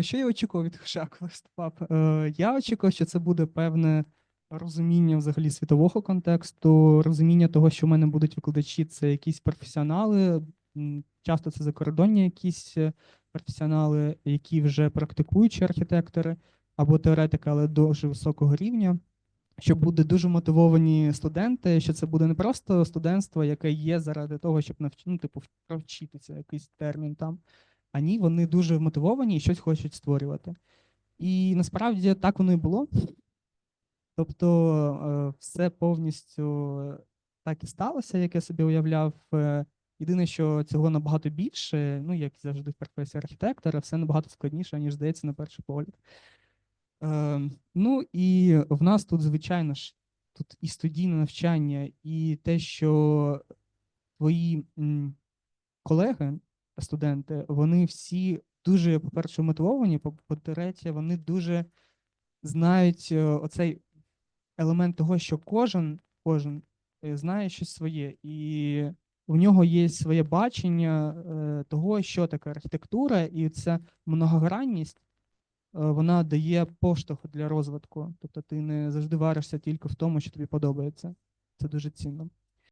Що я очікував від Хша, коли виступав? Е, Я очікував, що це буде певне розуміння взагалі світового контексту, розуміння того, що в мене будуть викладачі, це якісь професіонали. Часто це закордонні якісь е, професіонали, які вже практикуючі архітектори або теоретики, але дуже високого рівня. Що буде дуже мотивовані студенти, що це буде не просто студентство, яке є заради того, щоб навч... ну, типу, провчитися якийсь термін там. А ні, вони дуже мотивовані і щось хочуть створювати. І насправді так воно і було. Тобто, е, все повністю так і сталося, як я собі уявляв. Е, Єдине, що цього набагато більше, ну, як завжди в професії архітектора, все набагато складніше, ніж здається на перший погляд. Е, ну і в нас тут, звичайно ж, тут і студійне навчання, і те, що твої колеги, студенти, вони всі дуже, по-перше, мотивовані, по- по-третє, вони дуже знають е, оцей елемент того, що кожен, кожен е, знає щось своє, і у нього є своє бачення е, того, що таке архітектура, і ця многогранність. Вона дає поштовх для розвитку. Тобто ти не завжди варишся тільки в тому, що тобі подобається. Це дуже цінно.